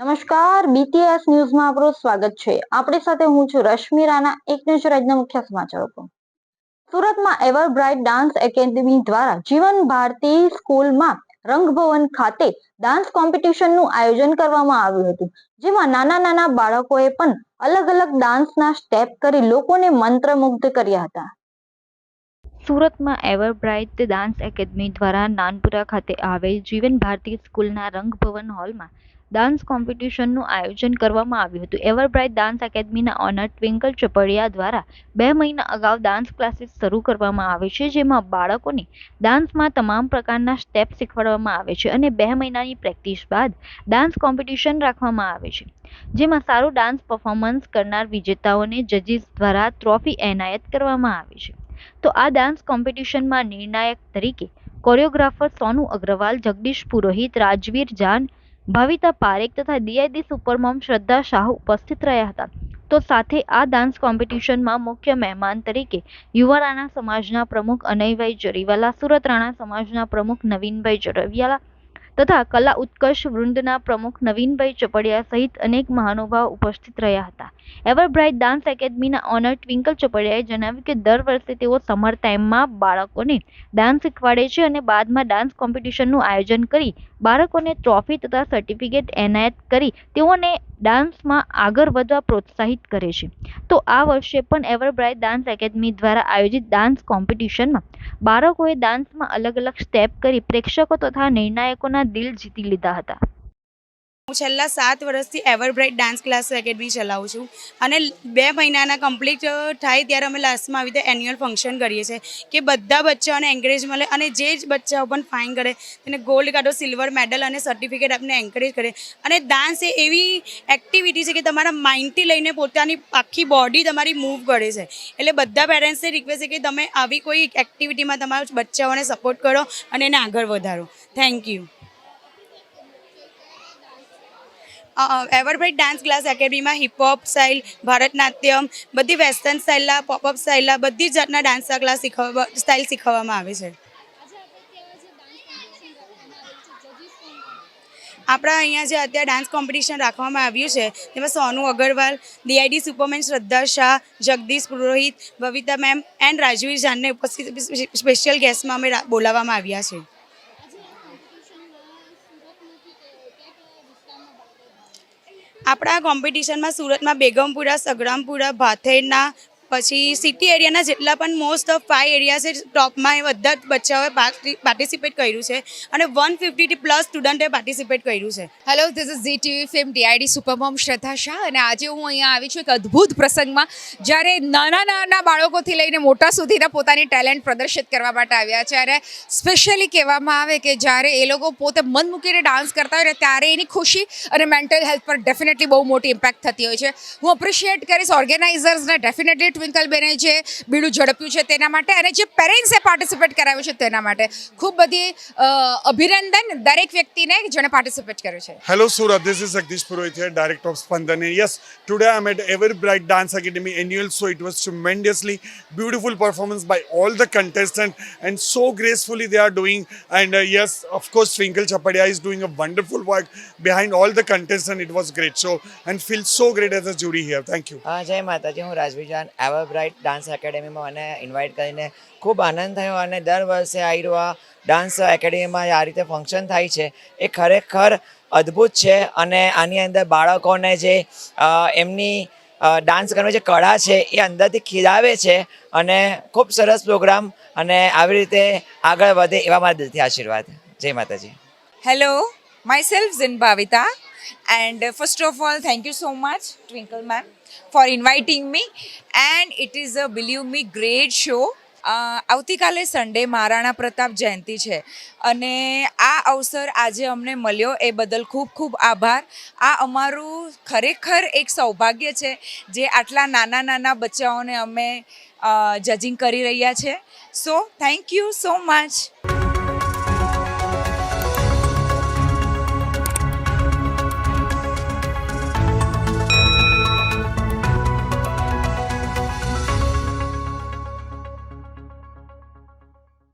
નમસ્કાર બીટીએસ ન્યૂઝમાં આપનું સ્વાગત છે. આપણી સાથે હું છું રશ્મિ રાણા, એક નજર આજના મુખ્ય સમાચારો સુરતમાં એવર બ્રાઇટ ડાન્સ એકેડમી દ્વારા જીવન ભારતી સ્કૂલમાં રંગભવન ખાતે ડાન્સ કોમ્પિટિશનનું આયોજન કરવામાં આવ્યું હતું, જેમાં નાના નાના બાળકોએ પણ અલગ અલગ ડાન્સના સ્ટેપ કરી લોકોને મંત્રમુગ્ધ કર્યા હતા. સુરતમાં એવર બ્રાઇટ ડાન્સ એકેડમી દ્વારા નાનપુરા ખાતે આવેલ જીવન ભારતી સ્કૂલના રંગભવન હોલમાં ડાન્સ કોમ્પિટિશનનું આયોજન કરવામાં આવ્યું હતું. એવર બ્રાઇટ ડાન્સ એકેડમીના ઓનર ટ્વિંકલ ચપડિયા દ્વારા બે મહિના અગાઉ ડાન્સ ક્લાસીસ શરૂ કરવામાં આવે છે, જેમાં બાળકોને ડાન્સમાં તમામ પ્રકારના સ્ટેપ શીખવાડવામાં આવે છે અને બે મહિનાની પ્રેક્ટિસ બાદ ડાન્સ કોમ્પિટિશન રાખવામાં આવે છે. જેમાં સારું ડાન્સ પરફોર્મન્સ કરનાર વિજેતાઓને જજીસ દ્વારા ટ્રોફી એનાયત કરવામાં આવે છે. તો આ ડાન્સ કોમ્પિટિશનમાં નિર્ણાયક તરીકે કોરિયોગ્રાફર સોનુ અગ્રવાલ, જગદીશ પુરોહિત, રાજવીર જાન, ભાવિતા પારેખ તથા ડીઆઈડી સુપરમોમ શ્રદ્ધા શાહ ઉપસ્થિત રહ્યા હતા. તો સાથે આ ડાન્સ કોમ્પિટિશનમાં મુખ્ય મહેમાન તરીકે યુવા રાણા સમાજના પ્રમુખ અનયભાઈ જરીવાલા, સુરત રાણા સમાજના પ્રમુખ નવીનભાઈ જરવિયાલા તથા કલા ઉત્કર્ષ વૃંદના પ્રમુખ નવીનભાઈ ચપડિયા સહિત અનેક મહાનુભાવ ઉપસ્થિત રહ્યા હતા. એવર બ્રાઇટ ડાન્સ એકેડમીના ઓનર ટ્વિંકલ ચપડિયાએ જણાવ્યું કે દર વર્ષે તેઓ સમર ટાઈમમાં બાળકોને ડાન્સ શીખવાડે છે અને બાદમાં ડાન્સ કોમ્પિટિશનનું આયોજન કરી બાળકોને ટ્રોફી તથા સર્ટિફિકેટ એનાયત કરી તેઓને ડાન્સમાં આગળ વધવા પ્રોત્સાહિત કરે છે. તો આ વર્ષે પણ એવરબ્રાઇટ ડાન્સ એકેડમી દ્વારા આયોજિત ડાન્સ કોમ્પિટિશનમાં બાળકોએ ડાન્સમાં અલગ અલગ સ્ટેપ કરી પ્રેક્ષકો તથા નિર્ણાયકોના દિલ જીતી લીધા હતા. હું છેલ્લા સાત વર્ષથી એવરબ્રાઇટ ડાન્સ ક્લાસ એકેડમી ચલાવું છું. અને બે મહિનાના કમ્પ્લીટ થાય ત્યારે અમે લાસ્ટમાં આવી રીતે એન્યુઅલ ફંક્શન કરીએ છીએ કે બધા બચ્ચાઓને એન્કરેજ મળે અને જે જ બચ્ચાઓ પણ ફાઇન કરે, તેને ગોલ્ડ કાઢો સિલ્વર મેડલ અને સર્ટિફિકેટ આપને એન્કરેજ કરે. અને ડાન્સ એ એવી એક્ટિવિટી છે કે તમારા માઇન્ડથી લઈને પોતાની આખી બોડી તમારી મૂવ કરે છે. એટલે બધા પેરેન્ટ્સને રિક્વેસ્ટ છે કે તમે આવી કોઈ એક્ટિવિટીમાં તમારા બચ્ચાઓને સપોર્ટ કરો અને એને આગળ વધારો. Thank you Everbright dance class એકેડમીમાં hip-hop style Bharatanatyam, બધી વેસ્ટર્ન સ્ટાઇલના પોપઅપ સ્ટાઇલના બધી જાતના ડાન્સના ક્લાસ શીખવવા સ્ટાઇલ શીખવવામાં આવે છે. આપણા અહીંયા જે અત્યારે ડાન્સ કોમ્પિટિશન રાખવામાં આવ્યું છે તેમાં સોનુ Agarwal DID superman Shraddha Shah, Jagdish Purohit, Babita ma'am and Rajveer જાનને ઉપસ્થિત સ્પેશિયલ ગેસ્ટમાં અમે બોલાવવામાં આવ્યા છે. આપણા કોમ્પિટિશનમાં સુરતમાં બેગમપુરા સગરામપુરા ભાથેરના પછી સિટી એરિયાના જેટલા પણ મોસ્ટ ઓફ ફાઈવ એરિયા છે ટોપમાં એ બધા જ બચ્ચાઓએ પાર્ટિસિપેટ કર્યું છે. અને વન ફિફ્ટીથી પ્લસ સ્ટુડન્ટે પાર્ટિસિપેટ કર્યું છે. Hello this is Zee TV film DID supermom Shraddha Shah અને આજે હું અહીંયા આવી છું એક અદ્ભુત પ્રસંગમાં, જ્યારે નાના નાના બાળકોથી લઈને મોટા સુધીના પોતાની ટેલેન્ટ પ્રદર્શિત કરવા માટે આવ્યા છે. અને સ્પેશિયલી કહેવામાં આવે કે જ્યારે એ લોકો પોતે મન મૂકીને ડાન્સ કરતા હોય ત્યારે એની ખુશી અને મેન્ટલ હેલ્થ પર ડેફિનેટલી બહુ મોટી ઇમ્પેક્ટ થતી હોય છે. હું અપ્રિશિએટ કરીશ ઓર્ગેનાઇઝર્સને ડેફિનેટલી ટ્વિંકલબેને જે બીડું ઝડપ્યું છે તેના માટે અને જે પેરેન્ટ્સે પાર્ટિસિપેટ કરાવ્યું છે તેના માટે ખૂબ બધી અ, અભિનંદન દરેક વ્યક્તિને જેણે પાર્ટિસિપેટ કર્યું છે this is Jagdish Purohit here, Director of Spandan. And yes, today I'm at Ever Bright Dance Academy annual show. It was tremendously beautiful performance by all the contestants and so gracefully they are doing. And uh, yes, of course, Twinkle Chapadia is doing a wonderful work behind all the contestants. It was great show and feel so great as a jury here. Thank you. હા જય માતાજી હું Rajvijan ever bright dance એકેડેમીમાં મને invite કરીને ખૂબ આનંદ થયો અને દર વર્ષે રહ્યું ડાન્સ એકેડેમીમાં આ રીતે ફંક્શન થાય છે એ ખરેખર અદ્ભુત છે અને આની અંદર બાળકોને જે એમની ડાન્સ કરવાની જે કળા છે એ અંદરથી ખીલાવે છે અને ખૂબ સરસ પ્રોગ્રામ અને આવી રીતે આગળ વધે એવા મારા દિલથી આશીર્વાદ. જય માતાજી. હેલો માય સેલ્ફ ઝિન Bhavita, and first of all, thank you so much, Twinkle ma'am, for inviting me. And it is a believe me great show. આવતીકાલે સન્ડે મહારાણા પ્રતાપ જયંતિ છે. અને આ અવસર આજે અમને મળ્યો. એ બદલ ખૂબ ખૂબ આભાર. આ અમારું ખરેખર એક સૌભાગ્ય છે જે આટલા નાના નાના બચ્ચાઓને અમે જજિંગ કરી રહ્યા છે. So thank you so much